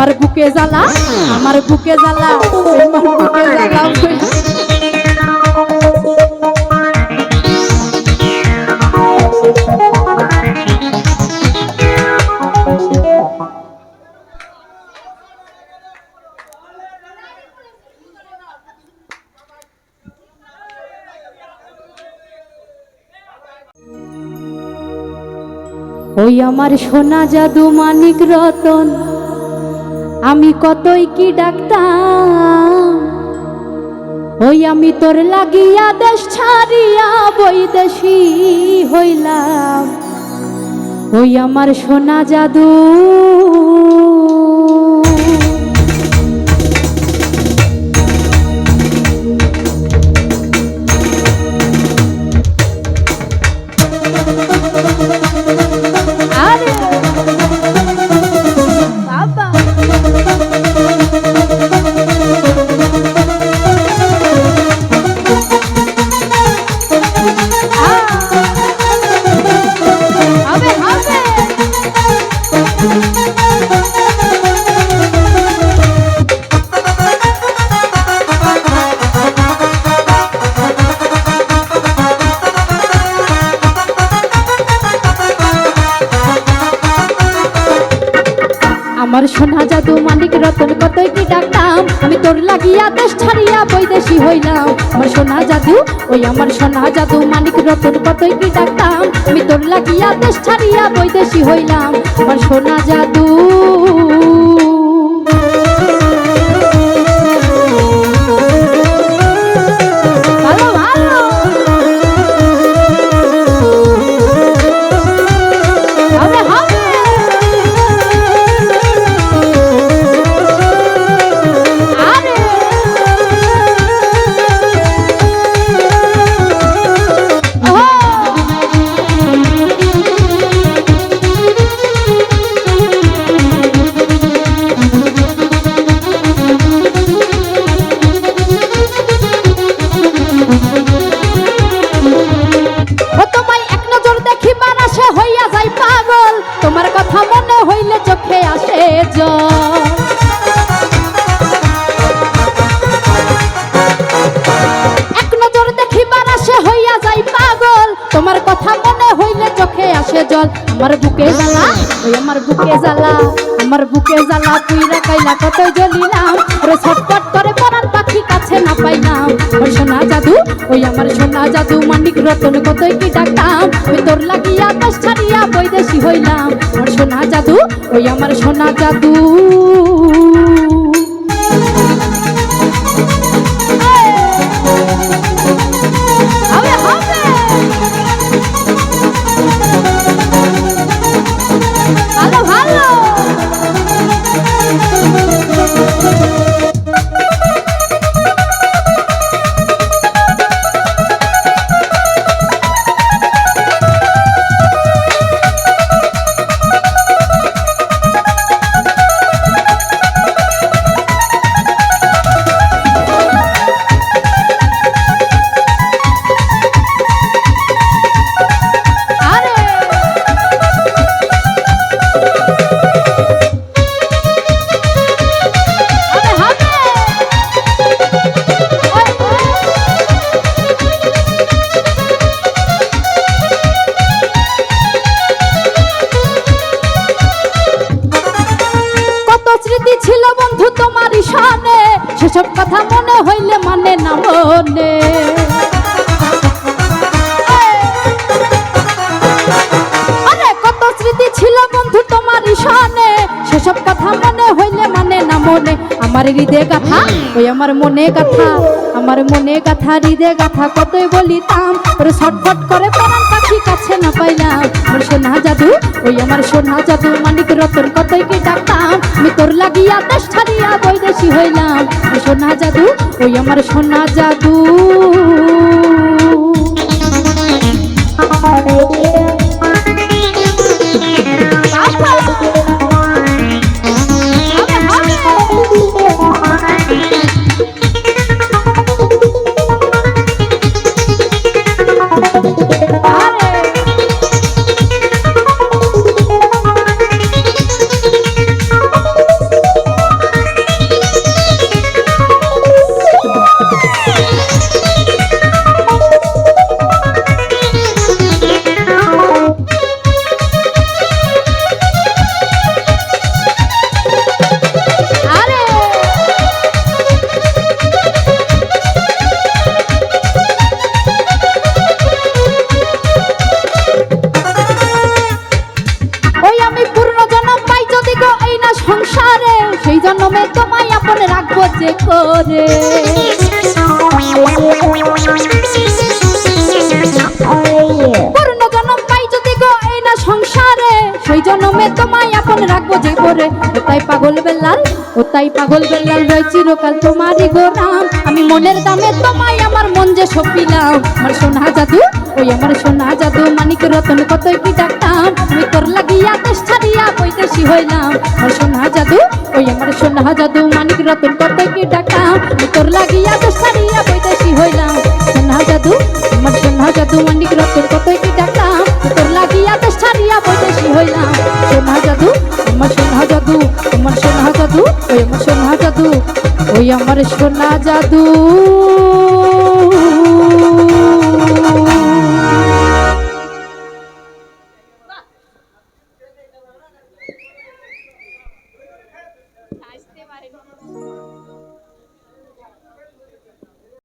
আমার বুকে জ্বালা, আমার বুকে জ্বালা, আমার বুকে জ্বালা। ওই আমার সোনা জাদু মানিক রতন আমি কতই কি ডাক্তার ওই আমি তোর লাগিয়া দেশ ছাড়িয়া বৈদেশি হইলাম। ওই আমার সোনা জাদু আমার সোনা জাদু মালিক, রতন কতই কি ডাকতাম? আমি তোর লাগিয়া দেশ ছাড়িয়া বৈদেশি হইলাম। আমার সোনা জাদু, ওই আমার সোনা জাদু মালিক, রতন কতই কি ডাকতাম? আমি তোর লাগিয়া দেশ ছাড়িয়া বৈদেশি হইলাম। আমার সোনা জাদু। আমার বুকে জ্বালা, ওই আমার বুকে জ্বালা, আমার বুকে জ্বালা তুই রাখাইলা কত জ্বলিলাম ওরে ছটপট করে পরার পাখি কাছে না পাইলাম ওই সোনা জাদু, ওই আমার সোনা জাদু, মানিক রতন কতই কি ডাকতাম। ওই তোর লাগিয়া আকাশ ছাড়িয়া বৈদেশি হইলাম। ওর সোনা জাদু, ওই আমার সোনা জাদু। আমার কথা ওই আমার মনে কথা আমার মনে কথা হৃদয় কথা কতই বলিতাম। ওরে ছটফট করে পরান পাখি কাছে না পাইলাম। আমার সোনা জাদু, ওই আমার সোনা জাদু, মানিক রতন কতই কি ডাকতাম। আমি তোর লাগিয়া দেশ ছাড়িয়া বৈদেশি হইলাম। সোনা জাদু, ওই আমার সোনা জাদু। যে করে সেই তোমায় আপন রাখব যে করে ও তাই পাগল বেলাল ও তাই পাগল বেলাল রয় চিরকাল তোমারই গোরাম আমি মনের দামে তোমায় আমার মন যে সপিলাম। আমার সোনা জাদু, ওই আমার সোনা জাদু। মানিক রতন কতই কি ডাকতাম। আমি তোর লাগিয়া দেশ ছাড়িয়া বৈদেশি হইলাম। আমার সোনা জাদু, ওই আমার সোনা জাদু। মানিক রতন তোর লাগিয়া তো সারিয়া বৈদেশি হইলাম। সোনা জাদু, আমার সোনা জাদু, মানিক রতন কতই কি ডাকলাম? তোর লাগিয়া তো সারিয়া বৈদেশি হইলাম। সোনা জাদু, আমার সোনা জাদু, আমার সোনা জাদু, ওই আমার সোনা জাদু, ওই আমার সোনা জাদু।